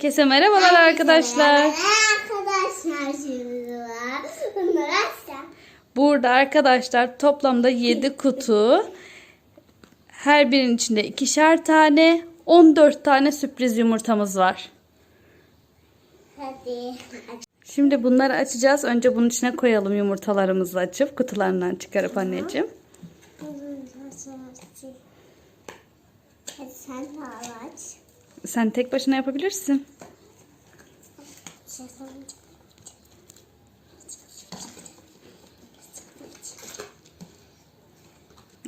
Herkese merhabalar arkadaşlar. Arkadaşlar var. Bunları açacağım. Burada arkadaşlar toplamda 7 kutu. Her birinin içinde ikişer tane 14 tane sürpriz yumurtamız var. Hadi. Şimdi bunları açacağız. Önce bunun içine koyalım yumurtalarımızı açıp kutularından çıkarıp anneciğim. Hadi sen de aç. Sen tek başına yapabilirsin.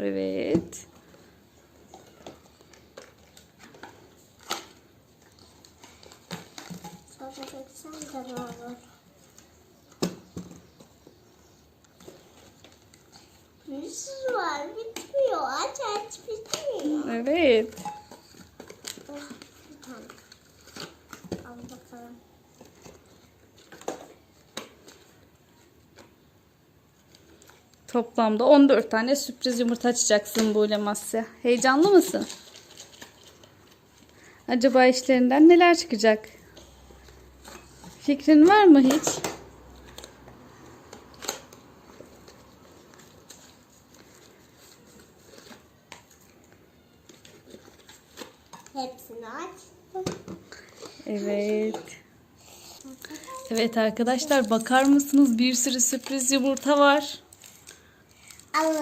Evet. Sonra sen de olur. Bir sürü var. Bitmiyor. Aç aç bitmiyor. Evet. Oh, bir tane. Al bakalım. Toplamda 14 tane sürpriz yumurta açacaksın Buğle Masya. Heyecanlı mısın? Acaba işlerinden neler çıkacak? Fikrin var mı hiç? Hepsini aç. Evet. Evet arkadaşlar bakar mısınız? Bir sürü sürpriz yumurta var. Al.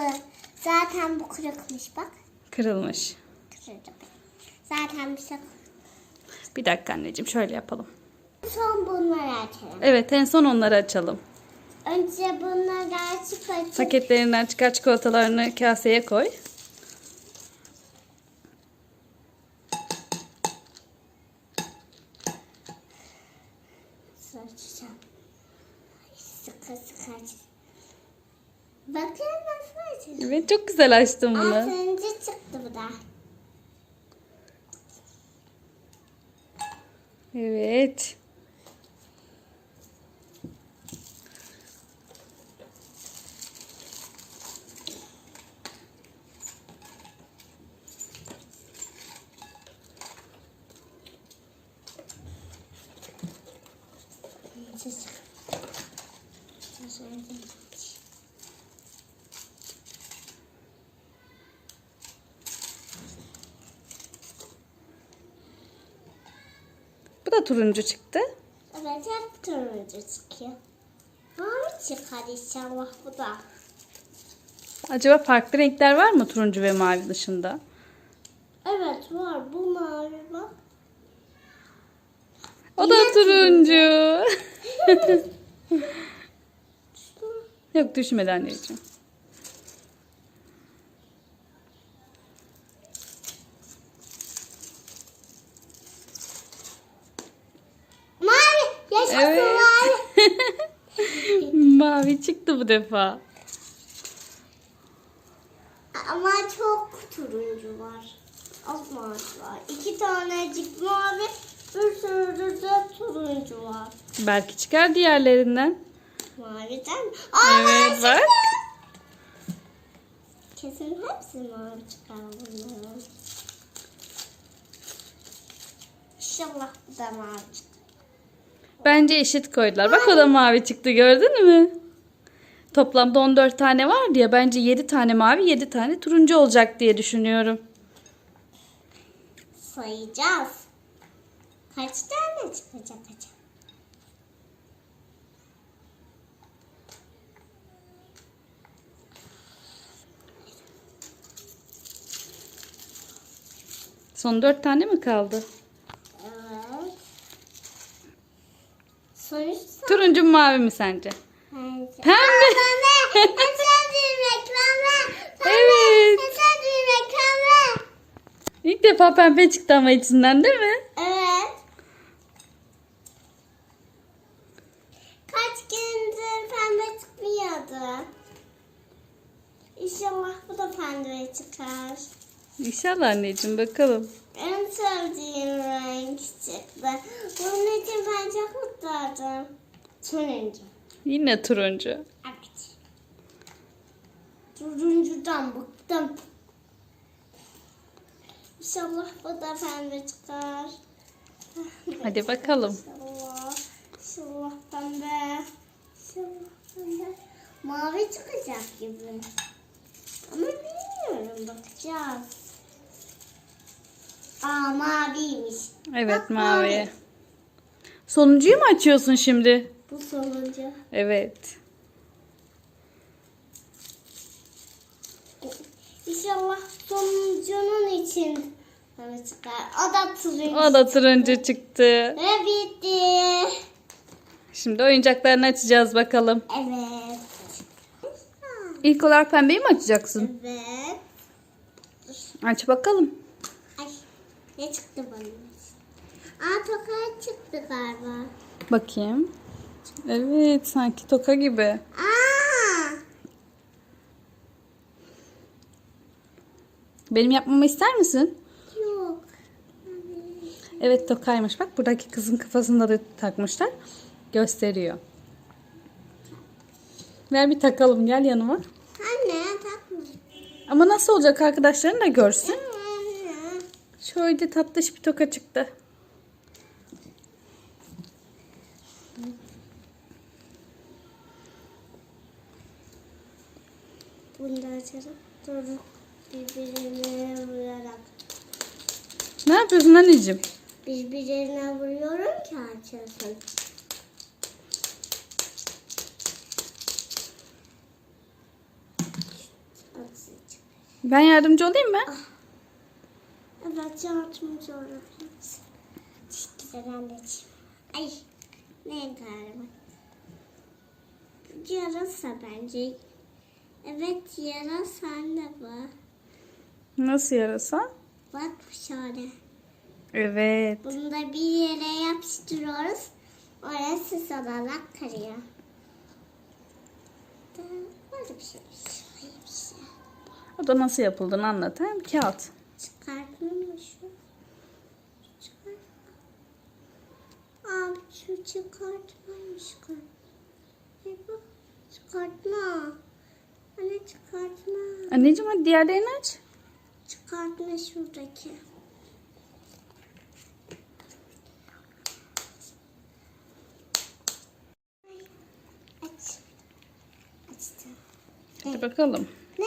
Zaten bu kırıkmış bak. Kırılmış. Kırıldı. Zaten bir şey. Bir dakika anneciğim şöyle yapalım. Son bunları açalım. Evet en son onları açalım. Önce bunları açıp açıp. Paketlerinden çıkar çikolatalarını kaseye koy. Sıkı sıkı aç. Bakın. Evet çok güzel açtın Az bunu. önce çıktı bu da. Evet. Açacağım. Açacağım. Bu da turuncu çıktı. Evet hep turuncu çıkıyor. Mavi çıkar inşallah bu da. Acaba farklı renkler var mı turuncu ve mavi dışında? Evet var bu mavi bak. O da Yine turuncu. Yok düşmedi anneciğim. Mavi. Yaşasın Evet. Mavi. çıktı bu defa. Ama çok turuncu var. Az mavi var. İki tanecik mavi. Bir sürü de turuncu var. Belki çıkar diğerlerinden. Maviden. Aa, Evet, bak. Kesin hepsi mavi çıkar bunların. İnşallah bu da mavi çıkar. Bence eşit koydular. Bak o da mavi çıktı gördün mü? Toplamda 14 tane var diye bence 7 tane mavi 7 tane turuncu olacak diye düşünüyorum. Sayacağız. Kaç tane çıkacak acaba? Son 4 tane mi kaldı? Evet. Sonuçta Turuncu mu mavi mi sence? bence. Pembe. Pembe. En sevdiğim renk pembe. Evet. En sevdiğim. İlk defa pembe çıktı ama içinden değil mi? Evet. Kaç gündür pembe çıkmıyordu. İnşallah bu da pembe çıkar. İnşallah anneciğim bakalım. En sevdiğim renk çıktı. Bunun için ben çok mutluydum. Turuncu. Yine turuncu. Evet. Turuncudan bıktım. İnşallah bu da pembe çıkar. Hadi bakalım. İnşallah. İnşallah pembe. İnşallah pembe. Mavi çıkacak gibi. Ama bilmiyorum bakacağız. Aa maviymiş. Evet Bak, mavi. Sonuncuyu mu açıyorsun şimdi? Bu sonuncu. Evet. İnşallah sonuncunun için çıkar. O da turuncu. O da turuncu çıktı. Ve bitti. Şimdi oyuncaklarını açacağız bakalım. Evet. İlk olarak pembeyi mi açacaksın? Evet. Aç bakalım. Ne çıktı bana? Aa toka çıktı galiba. Bakayım. Evet sanki toka gibi. Aa! Benim yapmamı ister misin? Yok. Evet tokaymış. Bak buradaki kızın kafasında da takmışlar. Gösteriyor. Ver bir takalım gel yanıma. Anne takma. Ama nasıl olacak arkadaşların da görsün. Anne. Şöyle tatlış bir toka çıktı. Da açalım. Dur. Birbirine vurarak. Ne yapıyorsun anneciğim? Birbirine vuruyorum ki açılsın. Ben yardımcı olayım mı? Evet yardımcı olabiliriz. Güzel anneciğim. Ay ne galiba. Yarasa bence. Evet yarasa anne bu. Nasıl yarasa? Bak şöyle. Evet. Bunu da bir yere yapıştırıyoruz. Oraya süs olarak karıyor. Böyle bir şey. Şöyle bir şey. O da nasıl yapıldığını anlat. Hem kağıt. Çıkartma mı şu? Çıkart. Aa şu çıkartmaymış galiba. Çıkartma. Anne çıkartma. Anneciğim hadi diğerlerini aç. Çıkartma şuradaki. Aç. Açtım. Hadi bakalım. Ne?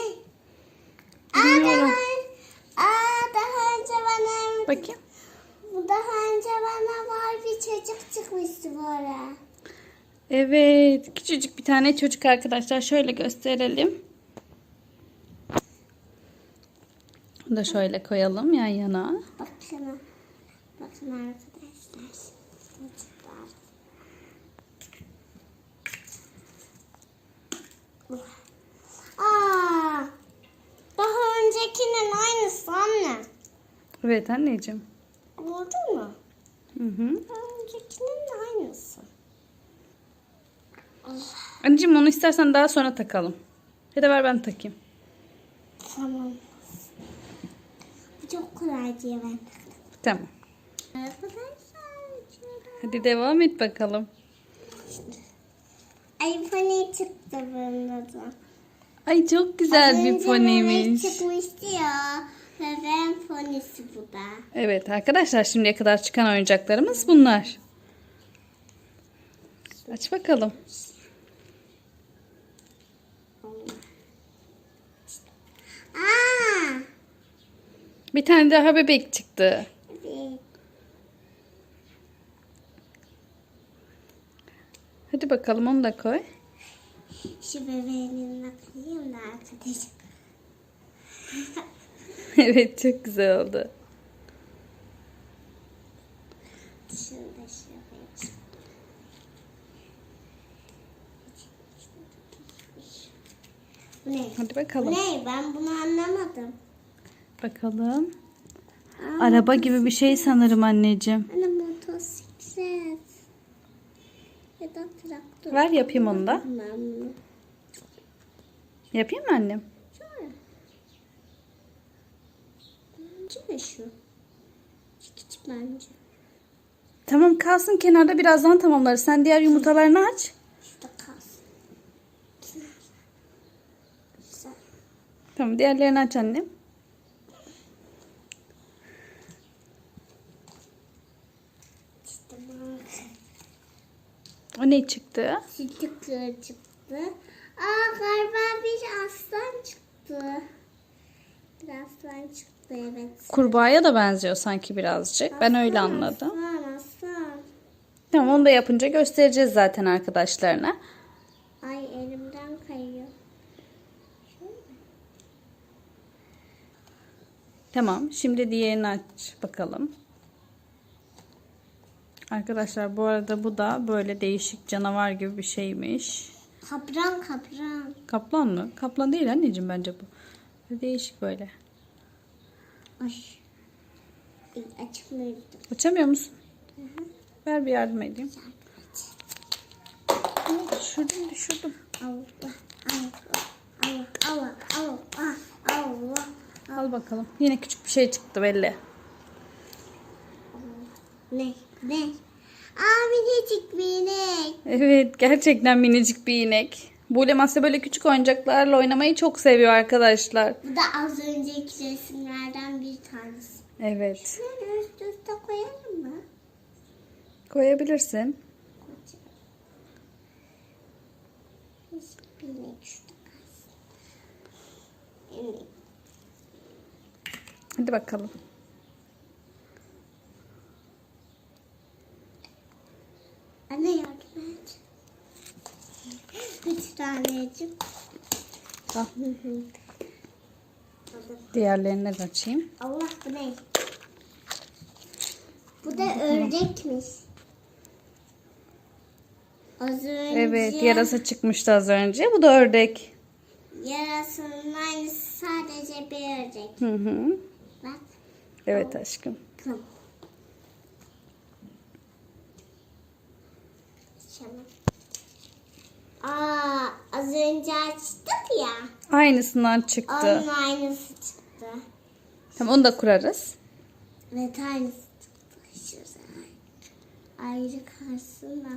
Aa daha, aa, daha önce bana Bakayım. Bu daha önce bana var bir çocuk çıkmıştı böyle. Evet. Küçücük bir tane çocuk arkadaşlar. Şöyle gösterelim. Bunu da şöyle koyalım yan yana. Bak şuna. Bakın arkadaşlar. Çocuklar. Aa, daha öncekinin aynısı anne. Evet anneciğim. Gördün mü? Hı hı. Öncekinin aynısı. Anneciğim onu istersen daha sonra takalım. Hadi ver ben takayım. Tamam. Bu çok kolay diye ben taktım. Tamam. Hadi devam et bakalım. Ay pony çıktı bunda da. Ay çok güzel Az bir önce poniymiş. bebek çıkmıştı ya. Bebeğin ponisi bu da. Evet arkadaşlar şimdiye kadar çıkan oyuncaklarımız bunlar. Aç bakalım. Aa! Bir tane daha bebek çıktı. Evet. Hadi bakalım onu da koy. Şu bebeğinin bakayım da arkadaşım. evet çok güzel oldu. Ne? Hadi bakalım. ne? Ben bunu anlamadım. Bakalım. Aa, Araba gibi bir şey sanırım anneciğim. Anne motosiklet. Ya da traktör. Ver yapayım onu da. Yapayım mı annem? ya küçük bence. Tamam kalsın kenarda birazdan tamamlarız. Sen diğer yumurtalarını aç. Şurada kalsın. Güzel. Tamam diğerlerini aç annem. O ne çıktı? Sütlü çıktı. Aa Bir aslan çıktı evet. Kurbağaya da benziyor sanki birazcık. Ben öyle Aslan, anladım. Aslan aslan. Tamam onu da yapınca göstereceğiz zaten arkadaşlarına. Ay elimden kayıyor. Tamam. Şimdi diğerini aç bakalım. Arkadaşlar bu arada bu da böyle değişik canavar gibi bir şeymiş. Kapran kapran. Kaplan mı? Kaplan değil anneciğim bence bu. Değişik böyle. Ay. Açmıyordum. Açamıyor musun? Ver bir yardım edeyim. Ay, Düşürdüm düşürdüm. Allah Allah Allah Allah Allah Allah Allah. Al bakalım. Yine küçük bir şey çıktı belli. Ne? Ne? Aa minicik bir inek. Evet gerçekten minicik bir inek. Bule Asya böyle küçük oyuncaklarla oynamayı çok seviyor arkadaşlar. Bu da az önceki resimlerden bir tanesi. Evet. Şöyle üst üste koyalım mı? Koyabilirsin. Hadi bakalım. Anne yardım et. Üç tanecik. Al. Diğerlerini de açayım. Allah bu ne? Bu da ördekmiş. Az önce Evet yarasa çıkmıştı az önce. Bu da ördek. yarasının aynısı sadece bir ördek. Hı hı. Bak. Evet aşkım. Tamam. Aa, az önce açtık ya. Aynısından çıktı. Onun aynısı çıktı. Tamam onu da kurarız. Evet aynısı çıktı. Şurada. Ayrı kalsın da.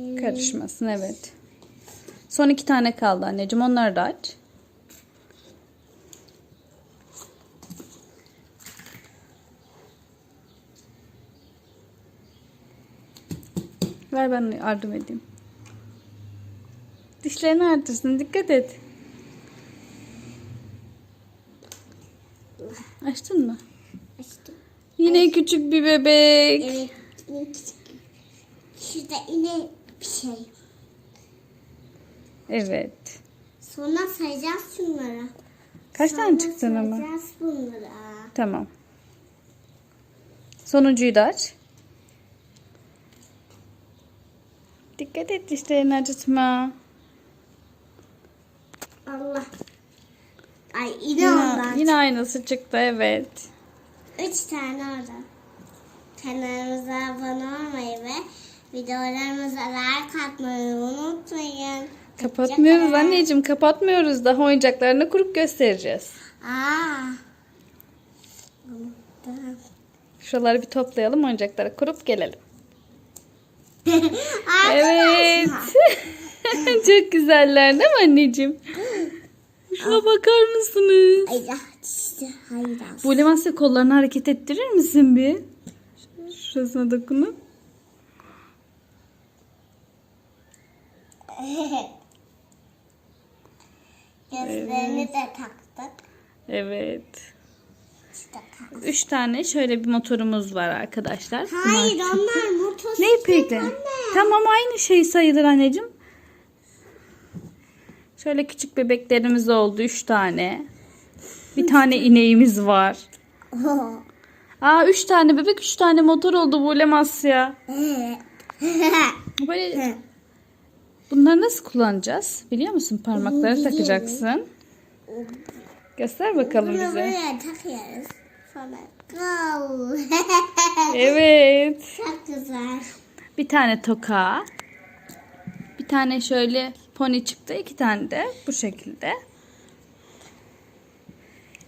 Ee, Karışmasın evet. Son iki tane kaldı anneciğim. Onları da aç. Ver ben yardım edeyim. Dişlerini artırsın. Dikkat et. Açtın mı? Açtım. Yine küçük bir bebek. Evet. yine küçük. Şurada yine bir şey. Evet. Sonra sayacağız şunları. Kaç Sonra tane çıktın ama? sayacağız bunları. Tamam. Sonuncuyu da aç. Dikkat et dişlerini acıtma. Allah. Ay yine Yine, ondan. yine aynısı çıktı evet. Üç tane orada. Kanalımıza abone olmayı ve videolarımıza like atmayı unutmayın. Kapatmıyoruz anneciğim kapatmıyoruz. Daha oyuncaklarını kurup göstereceğiz. Aa. Unuttum. Şuraları bir toplayalım oyuncakları kurup gelelim. Evet. Çok güzeller değil mi anneciğim? Şuna bakar mısınız? Ay ya işte hayır. Bu Lemasya kollarını hareket ettirir misin bir? Şurasına dokunup. Gözlerini de taktık. Evet. İşte. Üç tane şöyle bir motorumuz var arkadaşlar. Bunlar- Hayır onlar motosiklet Ne peki? Tamam aynı şey sayılır anneciğim. Şöyle küçük bebeklerimiz oldu. Üç tane. Bir tane ineğimiz var. Aa üç tane bebek, üç tane motor oldu bu Lemasya. Böyle bunları nasıl kullanacağız? Biliyor musun? Parmaklara takacaksın. Göster bakalım bize. buraya takıyoruz. Evet. Çok güzel. Bir tane toka. Bir tane şöyle pony çıktı. iki tane de bu şekilde.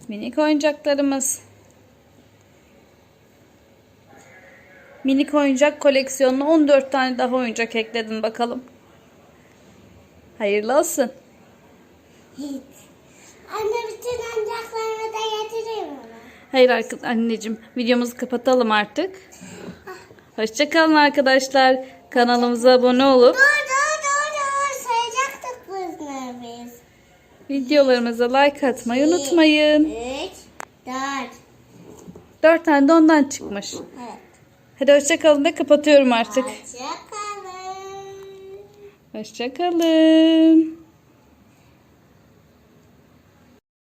Minik oyuncaklarımız. Minik oyuncak koleksiyonuna 14 tane daha oyuncak ekledin bakalım. Hayırlı olsun. Anne bütün oyuncaklarımı da getireyim mi? Hayır anneciğim videomuzu kapatalım artık. Hoşçakalın arkadaşlar. Kanalımıza abone olup dur dur. Sayacaktık bunları biz. Videolarımıza like atmayı unutmayın. Üç, dört. Dört tane de ondan çıkmış. Evet. Hadi hoşçakalın da kapatıyorum artık. Hoşçakalın. Hoşçakalın.